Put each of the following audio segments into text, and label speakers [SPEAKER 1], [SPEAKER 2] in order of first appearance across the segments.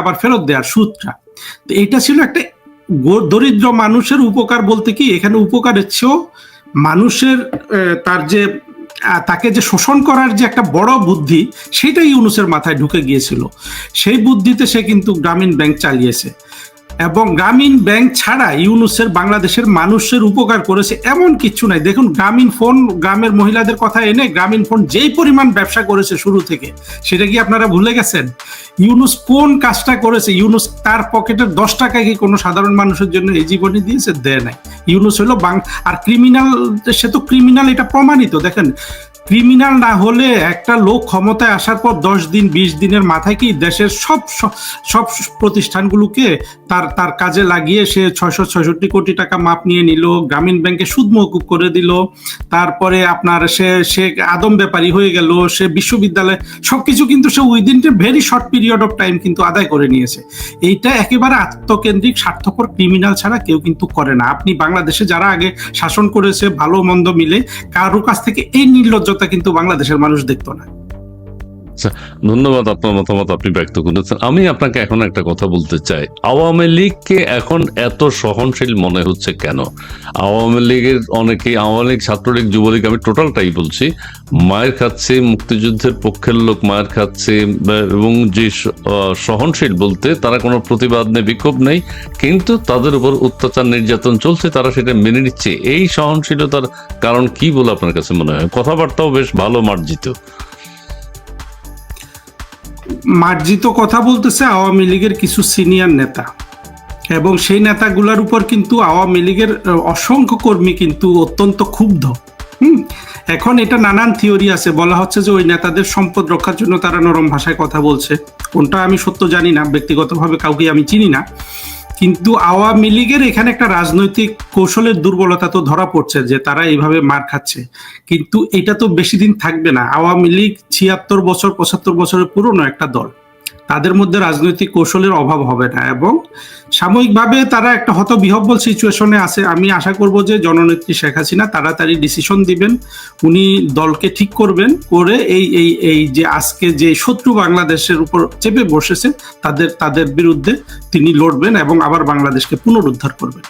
[SPEAKER 1] আবার ফেরত দেওয়ার সুদটা তো এটা ছিল একটা দরিদ্র মানুষের উপকার বলতে কি, এখানে উপকারের চেয়েও মানুষের তার যে তাকে যে শোষণ করার যে একটা বড় বুদ্ধি, সেটাই ইউনুসের মাথায় ঢুকে গিয়েছিল। সেই বুদ্ধিতে সে কিন্তু গ্রামীণ ব্যাংক চালিয়েছে। এবং গ্রামীণ ব্যাংক ছাড়া ইউনুসের বাংলাদেশের মানুষের উপকার করেছে এমন কিছু নাই। দেখুন, গ্রামীণ ফোন, গ্রামের মহিলাদের কথা এনে গ্রামীণ ফোন যেই পরিমাণ ব্যবসা করেছে শুরু থেকে, সেটা কি আপনারা ভুলে গেছেন? ইউনুস কোন কাজটা করেছে? ইউনুস তার পকেটের দশ টাকা কি কোনো সাধারণ মানুষের জন্য এই জীবনে দিয়েছে? দেয় নাই। ইউনুস হলো বাং আর ক্রিমিনাল সে তো ক্রিমিনাল এটা প্রমাণিত। দেখেন ক্রিমিনাল না হলে একটা লোক ক্ষমতায় আসার পর দশ দিন, বিশ দিনের মাথায় কি দেশের সব সব- প্রতিষ্ঠানগুলোকে তার তার কাজে লাগিয়ে সে ছয়শো ছয়ষট্টি কোটি টাকা মাপ নিয়ে নিল, গ্রামীণ ব্যাংকে সুদ মকুব করে দিল, তারপরে আপনার সে সে আদম ব্যাপারী হয়ে গেল, সে বিশ্ববিদ্যালয় সবকিছু কিন্তু সে within very short period of time কিন্তু আদায় করে নিয়েছে। এইটা একেবারে আত্মকেন্দ্রিক, স্বার্থপর ক্রিমিনাল ছাড়া কেউ কিন্তু করে না। আপনি বাংলাদেশে যারা আগে শাসন করেছে, ভালো মন্দ মিলে, কারও কাছ থেকে এই নির্লজ্জতা কিন্তু বাংলাদেশের মানুষ দেখতো না।
[SPEAKER 2] ধন্যবাদ আপনার মতামত, আপনি ব্যক্ত করেছেন। আমি আপনাকে এখন একটা কথা বলতে চাই। আওয়ামী লীগকে এখন এত সহনশীল মনে হচ্ছে কেন? আওয়ামী লীগের অনেকেই, আওয়ামী লীগ ছাত্রলীগ, যুবলীগ, আমি টোটালটাই বলছি, মায়ের খাচ্ছে, মুক্তিযুদ্ধের পক্ষের লোক মায়ের খাচ্ছে এবং যে সহনশীল বলতে তারা কোনো প্রতিবাদ নেই, বিক্ষোভ নেই, কিন্তু তাদের উপর অত্যাচার, নির্যাতন চলছে, তারা সেটা মেনে নিচ্ছে। এই সহনশীলতার কারণ কি বলে আপনার কাছে মনে হয়? কথাবার্তাও বেশ ভালো, মার্জিত।
[SPEAKER 1] মার্জিত কথা বলতেছে আওয়ামী লীগের কিছু সিনিয়র নেতা। এবং সেই নেতাগুলোর উপর কিন্তু আওয়ামী লীগের অসংখ্য কর্মী কিন্তু অত্যন্ত ক্ষুব্ধ। হুম? এখন এটা নানান থিওরি আছে। বলা হচ্ছে যে ওই নেতাদের সম্পদ রক্ষার জন্য তারা নরম ভাষায় কথা বলছে। কোনটা আমি সত্য জানি না, ব্যক্তিগতভাবে কাউকে আমি চিনি না। কিন্তু আওয়ামী লীগের এখানে একটা রাজনৈতিক কৌশলের দুর্বলতা তো ধরা পড়ছে যে তারা এইভাবে মার খাচ্ছে। কিন্তু এটা তো বেশি দিন থাকবে না। আওয়ামী লীগ ছিয়াত্তর বছর, পঁচাত্তর বছরের পুরনো একটা দল। তাদের মধ্যে রাজনৈতিক কৌশলের অভাব হবে না এবং সাময়িকভাবে তারা একটা হতবিহব্বল সিচুয়েশনে আছে। আমি আশা করব যে জননেত্রী শেখ হাসিনা তাড়াতাড়ি ডিসিশন দিবেন, উনি দলকে ঠিক করবেন, করে এই এই এই যে আজকে যে শত্রু বাংলাদেশের উপর চেপে বসেছে, তাদের তাদের বিরুদ্ধে তিনি লড়বেন এবং আবার বাংলাদেশকে পুনরুদ্ধার করবেন।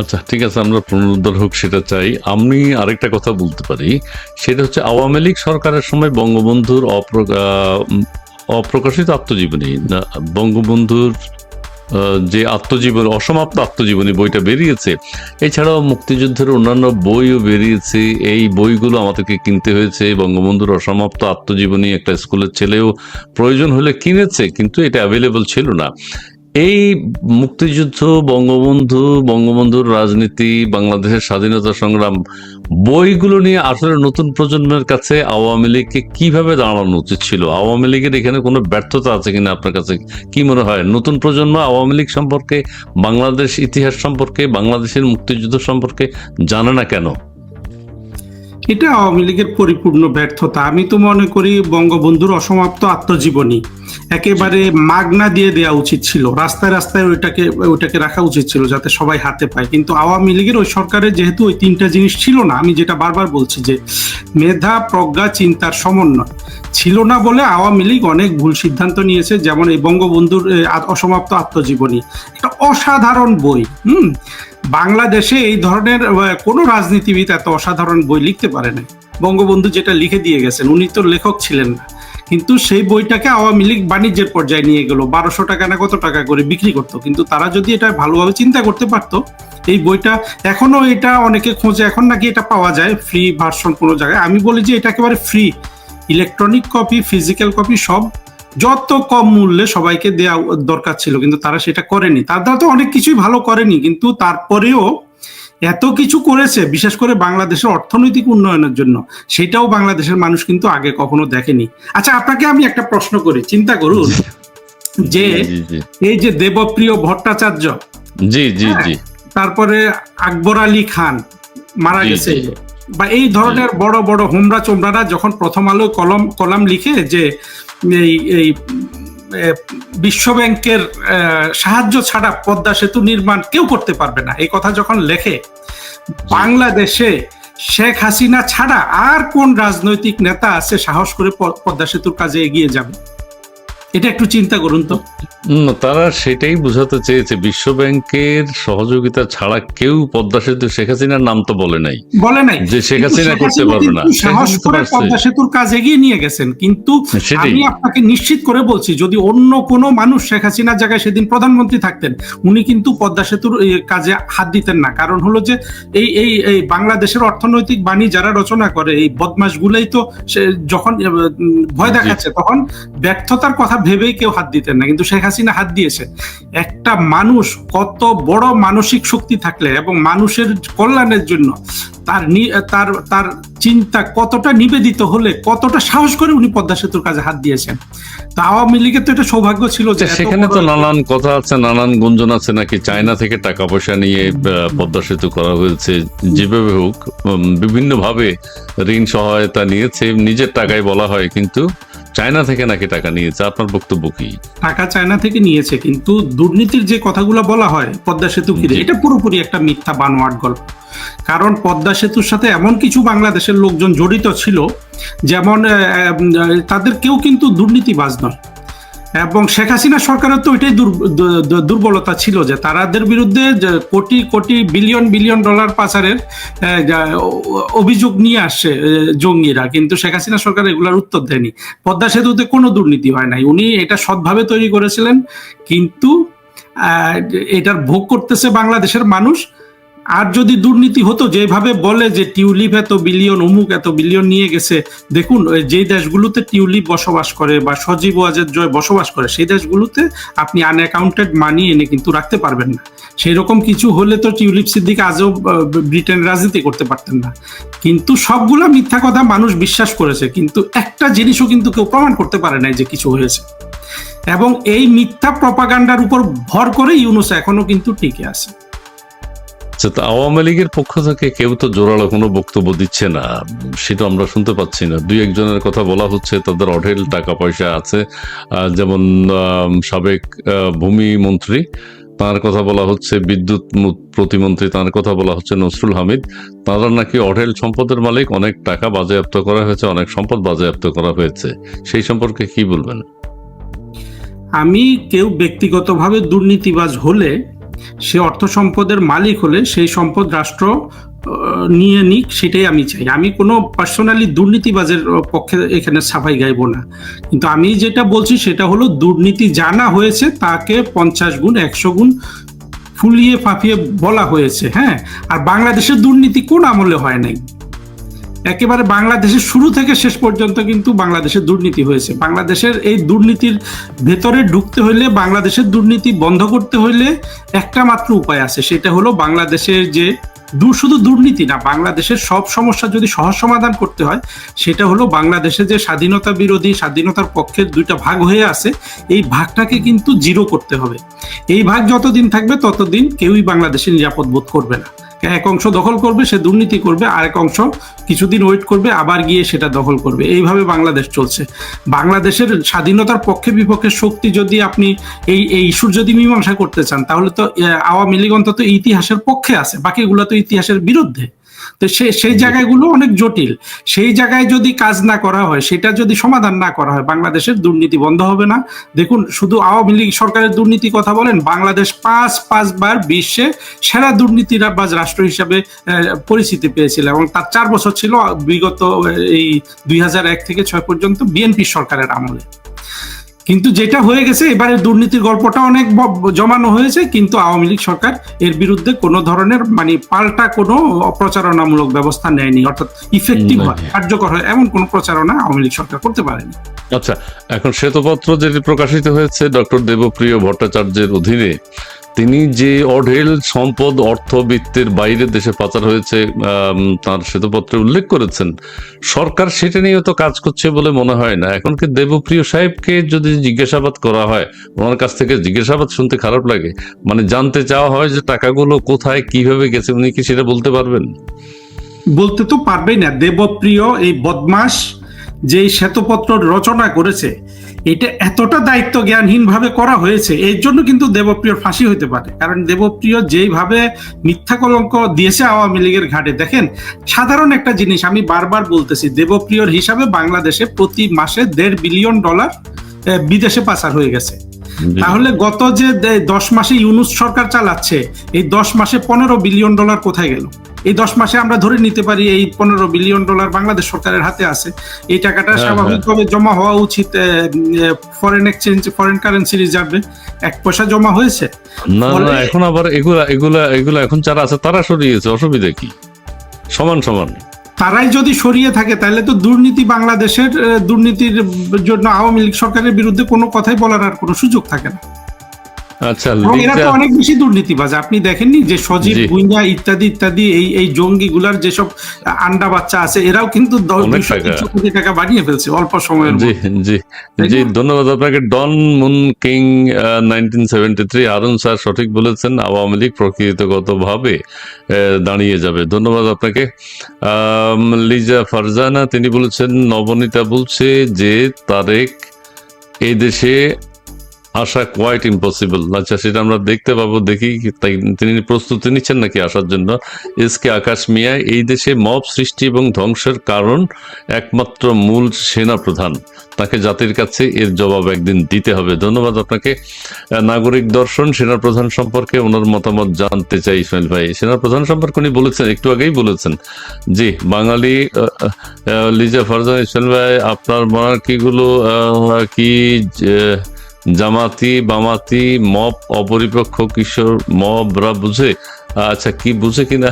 [SPEAKER 2] আচ্ছা ঠিক আছে, আমরা পুনরুদ্ধার হোক, সেটা চাই। আমি আরেকটা কথা বলতে পারি। সেটা হচ্ছে আওয়ামী লীগ সরকারের সময় বঙ্গবন্ধুর অপ্র- অপ্রকাশিত আত্মজীবনী বঙ্গবন্ধুর যে আত্মজীবন, অসমাপ্ত আত্মজীবনী বইটা বেরিয়েছে, এছাড়াও মুক্তিযুদ্ধের অন্যান্য বইও বেরিয়েছে, এই বইগুলো আমাদেরকে কিনতে হয়েছে, বঙ্গবন্ধুর অসমাপ্ত আত্মজীবনী, একটা স্কুলের ছেলেও প্রয়োজন হলে কিনেছে, কিন্তু এটা অ্যাভেলেবল ছিল না। এই মুক্তিযুদ্ধ, বঙ্গবন্ধু, বঙ্গবন্ধুর রাজনীতি, বাংলাদেশের স্বাধীনতা সংগ্রাম, বইগুলো নিয়ে আসলে নতুন প্রজন্মের কাছে আওয়ামী লীগকে কীভাবে দাঁড়ানো উচিত ছিল? আওয়ামী লীগের এখানে কোনো ব্যর্থতা আছে কিনা আপনার কাছে কি মনে হয়? নতুন প্রজন্ম আওয়ামী লীগ সম্পর্কে, বাংলাদেশ ইতিহাস সম্পর্কে, বাংলাদেশের মুক্তিযুদ্ধ সম্পর্কে জানে না কেন?
[SPEAKER 1] এটা আওয়ামী লীগের পরিপূর্ণ ব্যর্থতা। আমি তো মনে করি বঙ্গবন্ধুর অসমাপ্ত আত্মজীবনী। একেবারে মাগনা দিয়ে দেওয়া উচিত ছিল। রাস্তায় রাস্তায় ওইটাকে ওইটাকে রাখা উচিত ছিল যাতে সবাই হাতে পায়। কিন্তু আওয়ামী লীগের ওই সরকারের যেহেতু ওই তিনটা জিনিস ছিল না, আমি যেটা বারবার বলছি যে মেধা, প্রজ্ঞা, চিন্তার সমন্বয় ছিল না বলে আওয়ামী লীগ অনেক ভুল সিদ্ধান্ত নিয়েছে, যেমন এই বঙ্গবন্ধুর অসমাপ্ত আত্মজীবনী। একটা অসাধারণ বই, হুম? বাংলাদেশে এই ধরনের কোনো রাজনীতিবিদ এত অসাধারণ বই লিখতে পারে না বঙ্গবন্ধু যেটা লিখে দিয়ে গেছেন, উনি তো লেখক ছিলেন না। কিন্তু সেই বইটাকে আওয়ামী লীগ বাণিজ্যের পর্যায়ে নিয়ে গেল, বারোশো টাকা না কত টাকা করে বিক্রি করতো। কিন্তু তারা যদি এটা ভালোভাবে চিন্তা করতে পারতো, এই বইটা এখনও এটা অনেকে খোঁজে, এখন নাকি এটা পাওয়া যায় ফ্রি ভার্সন কোনো জায়গায়। আমি বলি যে এটা একেবারে free electronic copy physical copy সব যত কম মূল্যে সবাইকে দেওয়া দরকার ছিল কিন্তু তারা সেটা করেনি। তার দ্বারা তো অনেক কিছুই ভালো করেনি কিন্তু তারপরেও এত কিছু করেছে বিশেষ করে বাংলাদেশের অর্থনৈতিক উন্নয়নের জন্য। সেটাও বাংলাদেশের মানুষ কিন্তু আগে কখনো দেখেনি। আচ্ছা আপনাকে আমি একটা প্রশ্ন করি চিন্তা করুন যে এই যে দেবপ্রিয় ভট্টাচার্য
[SPEAKER 2] জি জি জি।
[SPEAKER 1] তারপরে আকবর আলী খান মারা গেছে। বা এই ধরনের বড় বড় হোমরা চোমরারা যখন প্রথম আলো কলম কলাম লিখে যে এই এই বিশ্বব্যাংকের বিশ্ব ব্যাংকের সাহায্য ছাড়া পদ্মা সেতু নির্মাণ কেউ করতে পারবে না। এই কথা যখন লেখে, বাংলাদেশে শেখ হাসিনা ছাড়া আর কোন রাজনৈতিক নেতা আছে সাহস করে পদ্মা সেতুর কাজে এগিয়ে যাবে? এটা একটু চিন্তা করুন তো।
[SPEAKER 2] তারা সেটাই বোঝাতে চেয়েছে বিশ্ব ব্যাংকের সহযোগিতা ছাড়া কেউ পদ্মা সেতু শেখ হাসিনার নাম তো বলে নাই।
[SPEAKER 1] বলে নাই।
[SPEAKER 2] যে শেখ হাসিনা করতে পারবে না।
[SPEAKER 1] সাহস করে পদ্মা সেতুর কাজ এগিয়ে নিয়ে গেছেন। কিন্তু আমি আপনাকে নিশ্চিত করে বলছি যদি অন্য কোনো মানুষ শেখ হাসিনার জায়গায় সেদিন প্রধানমন্ত্রী থাকতেন উনি কিন্তু পদ্মা সেতুর কাজে হাত দিতেন না। কারণ হলো যে এই এই এই বাংলাদেশের অর্থনৈতিক বাণী যারা রচনা করে এই বদমাস গুলাই তো সে যখন ভয় দেখাচ্ছে তখন ব্যর্থতার কথা ভেবেই কেউ হাত দিতেন না। কিন্তু শেখ হাসিনা হাত দিয়েছে। একটা মানুষ কত বড় মানসিক শক্তি থাকলে এবং মানুষের কল্যাণের জন্য তার তার তার চিন্তা কতটা নিবেদিত হলে কতটা সাহস করে উনি পদ্মা সেতুর কাজে হাত দিয়েছেন। তা আওয়ামী লীগের তো এটা সৌভাগ্য ছিল যে
[SPEAKER 2] আচ্ছা, সেখানে তো নানান কথা আছে নানান গুঞ্জন আছে নাকি? চায়না থেকে টাকা পয়সা নিয়ে পদ্মা সেতু করা হয়েছে যেভাবে হোক বিভিন্ন ভাবে ঋণ সহায়তা নিয়েছে নিজের টাকায় বলা হয় কিন্তু চায়না থেকে নাকি টাকা নিয়েছে? আপনার বক্তব্য কি?
[SPEAKER 1] টাকা চায়না থেকে নিয়েছে কিন্তু দুর্নীতির যে কথাগুলো বলা হয় পদ্মা সেতু ঘিরে এটা পুরোপুরি একটা মিথ্যা বানোয়াট গল্প। কারণ পদ্মা সেতুর সাথে এমন কিছু বাংলাদেশের লোকজন জড়িত ছিল যেমন তাদের কেউ কিন্তু দুর্নীতিবাজ নয়। এবং শেখ হাসিনা সরকারের তো ওইটাই দুর্বলতা ছিল যে তারাদের বিরুদ্ধে crore crore billion billion dollar পাচারের অভিযোগ নিয়ে আসছে জঙ্গিরা। কিন্তু শেখ হাসিনা সরকার এগুলোর উত্তর দেয়নি। পদ্মা সেতুতে কোনো দুর্নীতি হয় নাই। উনি এটা সৎভাবে তৈরি করেছিলেন, কিন্তু এটার ভোগ করতেছে বাংলাদেশের মানুষ। আর যদি দুর্নীতি হতো, যেভাবে বলে যে টিউলিপ এত বিলিয়ন, অমুক এত বিলিয়ন নিয়ে গেছে, দেখুন যে দেশগুলোতে টিউলিপ বসবাস করে বা সজীব ওয়াজেদ জয় বসবাস করে, সেই দেশগুলোতে আপনি আনঅ্যাকাউন্টেড মানি এনে কিন্তু রাখতে পারবেন না। সেই রকম কিছু হলে তো টিউলিপ সিদ্দিক আজও ব্রিটেন রাজনীতি করতে পারতেন না। কিন্তু সবগুলা মিথ্যা কথা মানুষ বিশ্বাস করেছে, কিন্তু একটা জিনিসও কিন্তু কেউ প্রমাণ করতে পারে নাই যে কিছু হয়েছে। এবং এই মিথ্যা প্রপাগান্ডার উপর ভর করে ইউনুস এখনও কিন্তু টিকে আছে।
[SPEAKER 2] আচ্ছা, তো আওয়ামী লীগের পক্ষ থেকে কেউ তো জোরালো কোনো বক্তব্য দিচ্ছে না। সেটা আমরা শুনতে পাচ্ছি না। দুই একজনের কথা বলা হচ্ছে তাদের অঢেল টাকা পয়সা আছে যেমন সাবেক ভূমি মন্ত্রী তার কথা বলা হচ্ছে বিদ্যুৎ প্রতিমন্ত্রী তার কথা বলা হচ্ছে নসরুল হামিদ। তারা নাকি অঢেল সম্পদের মালিক অনেক টাকা বাজেয়াপ্ত করা হয়েছে অনেক সম্পদ বাজেয়াপ্ত করা হয়েছে। সেই সম্পর্কে কি বলবেন?
[SPEAKER 1] আমি কেউ ব্যক্তিগতভাবে দুর্নীতিবাজ হলে সে অর্থ সম্পদের মালিক হলে সেই সম্পদ রাষ্ট্র নিয়ে নিক, সেটাই আমি চাই। আমি কোনো পার্সোনালি দুর্নীতিবাজের পক্ষে এখানে সাফাই গাইব না। কিন্তু আমি যেটা বলছি সেটা হলো, দুর্নীতি জানা হয়েছে তাকে পঞ্চাশ গুণ, একশো গুণ ফুলিয়ে ফাঁপিয়ে বলা হয়েছে হ্যাঁ? আর বাংলাদেশের দুর্নীতি কোন আমলে হয় নাই? একেবারে বাংলাদেশের শুরু থেকে শেষ পর্যন্ত কিন্তু বাংলাদেশের দুর্নীতি হয়েছে। বাংলাদেশের এই দুর্নীতির ভেতরে ঢুকতে হইলে, বাংলাদেশের দুর্নীতি বন্ধ করতে হইলে একটা মাত্র উপায় আছে। সেটা হলো বাংলাদেশের যে শুধু দুর্নীতি না, বাংলাদেশের সব সমস্যা যদি সহজ সমাধান করতে হয়, সেটা হলো বাংলাদেশে যে স্বাধীনতা বিরোধী, স্বাধীনতার পক্ষের দুইটা ভাগ হয়ে আছে, এই ভাগটাকে কিন্তু জিরো করতে হবে। এই ভাগ যতদিন থাকবে, ততদিন কেউই বাংলাদেশে নিরাপদ বোধ করবে না। এক অংশ দখল করবে, সে দুর্নীতি করবে আর এক অংশ কিছুদিন ওয়েট করবে, আবার গিয়ে সেটা দখল করবে। এইভাবে বাংলাদেশ চলছে। বাংলাদেশের স্বাধীনতার পক্ষে বিপক্ষে শক্তি যদি আপনি এই এই ইস্যুর যদি মীমাংসা করতে চান, তাহলে তো আওয়ামী লীগ অন্তত ইতিহাসের পক্ষে আছে, বাকিগুলো তো ইতিহাসের বিরুদ্ধে। তো সে সেই জায়গাগুলো অনেক জটিল। সেই জায়গায় যদি কাজ না করা হয় সেটা যদি সমাধান না করা হয় বাংলাদেশের দুর্নীতি বন্ধ হবে না। দেখুন শুধু আওয়ামী লীগ সরকারের দুর্নীতি কথা বলেন বাংলাদেশ পাঁচ পাঁচবার বিশ্বে সেরা দুর্নীতিরাবাজ রাষ্ট্র হিসাবে পরিচিতি পেয়েছিল এবং তার চার বছর ছিল বিগত এই দুই হাজার এক থেকে ছয় পর্যন্ত বিএনপি সরকারের আমলে। কিন্তু যেটা হয়ে গেছে এবারে দুর্নীতির গল্পটা অনেক জমানো হয়েছে কিন্তু আওয়ামী লীগ সরকার এর বিরুদ্ধে কোনো ধরনের মানে পাল্টা কোনো প্রচারণামূলক ব্যবস্থা নেয়নি অর্থাৎ ইফেক্টিভ হয় কার্যকর হয় এমন কোনো প্রচারণা আওয়ামী লীগ সরকার করতে পারেনি।
[SPEAKER 2] আচ্ছা এখন শ্বেতপত্র যেটি প্রকাশিত হয়েছে ডক্টর দেবপ্রিয় ভট্টাচার্যের অধীনে তিনি যে অঢেল সম্পদ, অর্থবিত্তের বাইরে দেশে পাচার হয়েছে তার শ্বেতপত্রে উল্লেখ করেছেন, সরকার সেটা নিয়ে তো কাজ করছে বলে মনে হয় না। এখন কি দেবপ্রিয় সাহেবকে যদি জিজ্ঞাসাবাদ করা হয়, ওনার কাছ থেকে জিজ্ঞাসাবাদ শুনতে খারাপ লাগে। মানে জানতে চাওয়া হয় যে টাকাগুলো কোথায়, কীভাবে গেছে, উনি কি সেটা বলতে পারবেন?
[SPEAKER 1] বলতে তো পারবেই না। দেবপ্রিয় এই বদমাস যে শ্বেতপত্র রচনা করেছে এটা এতটা দায়িত্ব জ্ঞানহীন ভাবে করা হয়েছে এর জন্য কিন্তু দেবপ্রিয়র ফাঁসি হতে পারে। কারণ দেবপ্রিয় যেইভাবে মিথ্যা কলঙ্ক দিয়েছে আওয়ামী লীগের ঘাটে দেখেন সাধারণ একটা জিনিস আমি বারবার বলতেছি দেবপ্রিয়র হিসাবে বাংলাদেশে প্রতি মাসে দেড় বিলিয়ন ডলার বিদেশে পাচার হয়ে গেছে। তাহলে গত যে দশ মাসে ইউনুস সরকার চালাচ্ছে এই দশ মাসে পনেরো বিলিয়ন ডলার কোথায় গেল? এই দশ মাসে আমরা ধরে নিতে পারি এই পনেরো বিলিয়ন ডলার বাংলাদেশ সরকারের হাতে আছে। এই টাকাটা
[SPEAKER 2] হ্যাঁ,
[SPEAKER 1] স্বাভাবিকভাবে জমা হওয়া উচিত ফরেন এক্সচেঞ্জ ফরেন কারেন্সি রিজার্ভে এক পয়সা জমা হয়েছে।
[SPEAKER 2] না না এখন আবার এগুলা এগুলা এগুলা এখন যারা আছে তারা সরিয়েছে অসুবিধা কি? সমান সমান।
[SPEAKER 1] তারাই যদি সরিয়ে থাকে তাহলে তো দুর্নীতি বাংলাদেশের দুর্নীতির জন্য আওয়ামী লীগ সরকারের বিরুদ্ধে কোনো কথাই বলার আর কোনো সুযোগ থাকে না।
[SPEAKER 2] আচ্ছা
[SPEAKER 1] এরা তো অনেক বেশি দুর্নীতিবাজ আপনি দেখেননি যে সজীব। গুইন্দা ইত্যাদি ইত্যাদি এই এই জঙ্গি গুলার যেসব আন্ডা বাচ্চা আছে এরাও কিন্তু কোটি টাকা বানিয়ে ফেলছে অল্প সময়ের
[SPEAKER 2] জি জি জি ধন্যবাদ আপনাকে। Don Moon King nineteen seventy three Arun sir সঠিক বলেছেন আওয়ামী লীগ প্রকৃতিগত ভাবে দাঁড়িয়ে যাবে। ধন্যবাদ আপনাকে। লিজা ফারজানা তিনি বলেছেন নবনীতা বলছে যে তারেক এই দেশে আসা কোয়াইট ইম্পসিবল আচ্ছা সেটা আমরা দেখতে পাবো, দেখি তাই তিনি প্রস্তুতি নিচ্ছেন নাকি আসার জন্য। এস কে আকাশ মিয়া এই দেশে মব সৃষ্টি এবং ধ্বংসের কারণ একমাত্র মূল সেনা প্রধান তাকে জাতির কাছে এর জবাব একদিন দিতে হবে। ধন্যবাদ আপনাকে। নাগরিক দর্শন সেনা প্রধান সম্পর্কে ওনার মতামত জানতে চাই ইসমাইল ভাই। সেনা প্রধান সম্পর্কে উনি বলেছেন, একটু আগেই বলেছেন। জি, বাঙালি লিজা ফারজান, ইসমাইল ভাই, আপনার মার্কিগুলো কি জামাতি, বামাতি, মব, অপরিপক্ষ, কিশোর মবরা বুঝে? আচ্ছা কি বুঝে কিনা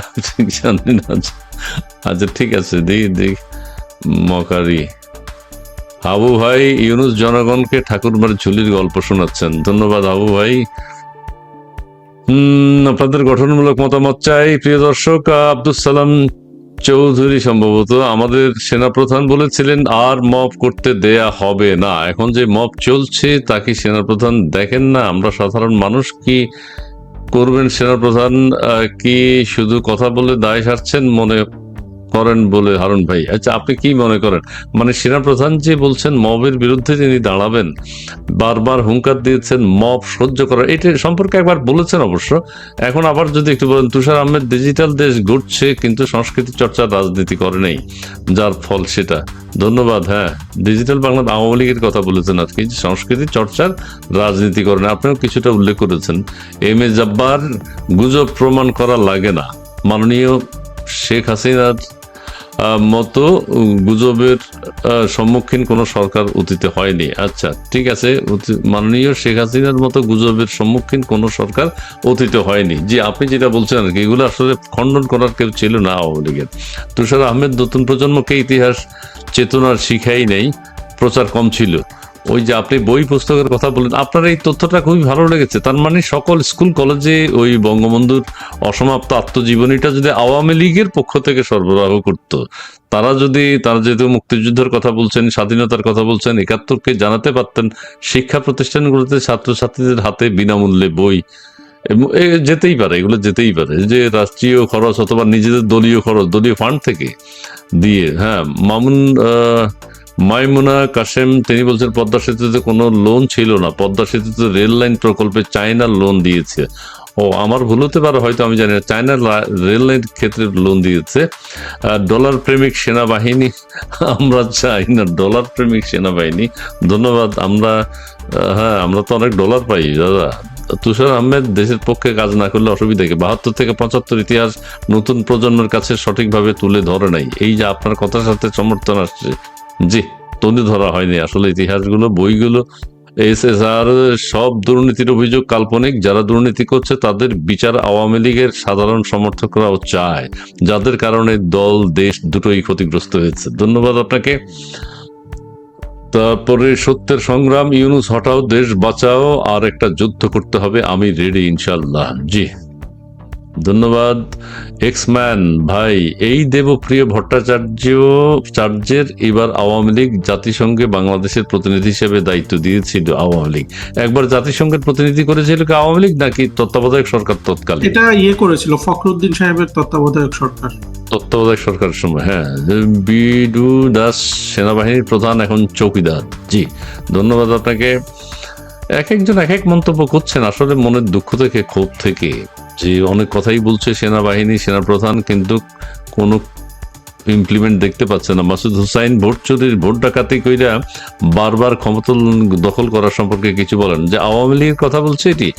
[SPEAKER 2] জানি না। আচ্ছা ঠিক আছে দিই দিই মকারি। আবু ভাই, ইউনুস জনগণকে ঠাকুরমার ঝুলির গল্প শোনাচ্ছেন। ধন্যবাদ আবু ভাই। হম, আপনাদের গঠনমূলক মতামত চাই। প্রিয় দর্শক আব্দুল সালাম চৌধুরী সম্ভবত আমাদের সেনাপ্রধান বলেছিলেন, আর মব করতে দেয়া হবে না। এখন যে মব চলছে, তা কি সেনাপ্রধান দেখেন না? আমরা সাধারণ মানুষ কি করবেন সেনাপ্রধান? কি শুধু কথা বলে দায় সারছেন মনে করেন বলে হারুন ভাই। আচ্ছা আপনি কি মনে করেন? মানে সেনাপ্রধান যে বলছেন, মবের বিরুদ্ধে তিনি দাঁড়াবেন, বারবার হুঙ্কার দিয়েছেন, মব সহ্য করার, এটা সম্পর্কে একবার বলেছেন অবশ্য। এখন আবার যদি একটু বলেন, তুষার আহমেদ ডিজিটাল দেশ ঘুরছে, কিন্তু সংস্কৃতি চর্চার রাজনীতি করে নেই। যার ফল সেটা। ধন্যবাদ হ্যাঁ। ডিজিটাল বাংলা আওয়ামী লীগের কথা বলেছেন আর কি সংস্কৃতি চর্চার রাজনীতি করে না আপনিও কিছুটা উল্লেখ করেছেন। এম এ জব্বার গুজব প্রমাণ করা লাগে না। মাননীয় শেখ হাসিনার মতো গুজবের সম্মুখীন কোনো সরকার অতীতে হয়নি। আচ্ছা ঠিক আছে মাননীয় শেখ হাসিনার মতো গুজবের সম্মুখীন কোনো সরকার অতীতে হয়নি। যে আপনি যেটা বলছেন আর কি, এগুলো আসলে খণ্ডন করার কেউ ছিল না আওয়ামী লীগের। তুষার আহমেদ নতুন প্রজন্মকে ইতিহাস চেতনার শিখাই নেই, প্রচার কম ছিল। ওই যে আপনি বই পুস্তকের কথা বলেন আপনার এই তথ্যটা খুবই ভালো লেগেছে। তার মানে সকল স্কুল কলেজে ওই বঙ্গবন্ধুর অসমাপ্ত আত্মজীবনীটা যদি আওয়ামী লীগের পক্ষ থেকে সরবরাহ করত তারা যদি তারা যেহেতু মুক্তিযুদ্ধের কথা বলছেন স্বাধীনতার কথা বলছেন একাত্তরকে জানাতে পারতেন শিক্ষা প্রতিষ্ঠানগুলোতে ছাত্রছাত্রীদের হাতে বিনামূল্যে বই যেতেই পারে এগুলো যেতেই পারে। যে রাষ্ট্রীয় খরচ অথবা নিজেদের দলীয় খরচ দলীয় ফান্ড থেকে দিয়ে হ্যাঁ মামুন আহ, মাইমুনা কাশেম, তিনি বলছেন, পদ্মা সেতুতে কোনো লোন ছিল না। পদ্মা সেতুতে রেল লাইন প্রকল্পে চায়না লোন দিয়েছে। ও, আমার ভুল হতে পারে, হয়তো আমি জানি না। চায়না রেল লাইন ক্ষেত্রে লোন দিয়েছে। ডলার প্রেমিক সেনাবাহিনী, আমরা চাই না ডলার প্রেমিক সেনাবাহিনী। ধন্যবাদ, আমরা হ্যাঁ আমরা তো অনেক ডলার পাই, দাদা। তুষার আহমেদ, দেশের পক্ষে কাজ না করলে অসুবিধা কি? বাহাত্তর থেকে পঁচাত্তর ইতিহাস নতুন প্রজন্মের কাছে সঠিকভাবে তুলে ধরে নাই। এই যে আপনার কথার সাথে সমর্থন আসছে জি তুলে ধরা হয়নি। আসলে ইতিহাসগুলো, বইগুলো এস এস আর সব দুর্নীতির অভিযোগ কাল্পনিক। যারা দুর্নীতি করছে, তাদের বিচার আওয়ামী লীগের সাধারণ সমর্থকরাও চায়। যাদের কারণে দল, দেশ দুটোই ক্ষতিগ্রস্ত হয়েছে। ধন্যবাদ আপনাকে। তারপরে সত্যের সংগ্রাম, ইউনুস, হটাও, দেশ বাঁচাও, আর একটা যুদ্ধ করতে হবে। আমি রেডি ইনশাল্লাহ জি। ধন্যবাদ। এক্সম্যান ভাই এই দেবপ্রিয় ভট্টাচার্য চার্যের এবার আওয়ামী লীগ জাতিসংঘে বাংলাদেশের প্রতিনিধি হিসেবে দায়িত্ব দিয়েছিল আওয়ামী লীগ। একবার জাতিসংঘের প্রতিনিধি করেছিল কি আওয়ামী লীগ নাকি তত্ত্বাবধায়ক সরকার তৎকালীন?
[SPEAKER 1] এটা ইয়ে করেছিল ফখরুদ্দিন সাহেবের তত্ত্বাবধায়ক সরকার।
[SPEAKER 2] তত্ত্বাবধায়ক সরকারের সময় হ্যাঁ। বিডু দাস সেনাবাহিনীর প্রধান এখন চৌকিদার। জি ধন্যবাদ আপনাকে। এক একজন এক এক মন্তব্য করছেন আসলে মনের দুঃখ থেকে ক্ষোভ থেকে। যে অনেক কথাই বলছে সেনাবাহিনী, সেনাপ্রধান, কিন্তু কোনো ইমপ্লিমেন্ট দেখতে পাচ্ছে না। মাসুদ হুসাইন ভোট চুরির, ভোট ডাকাতি কইরা বারবার ক্ষমতা দখল করা সম্পর্কে কিছু বলেন। যে আওয়ামী লীগের কথা বলছে এটি।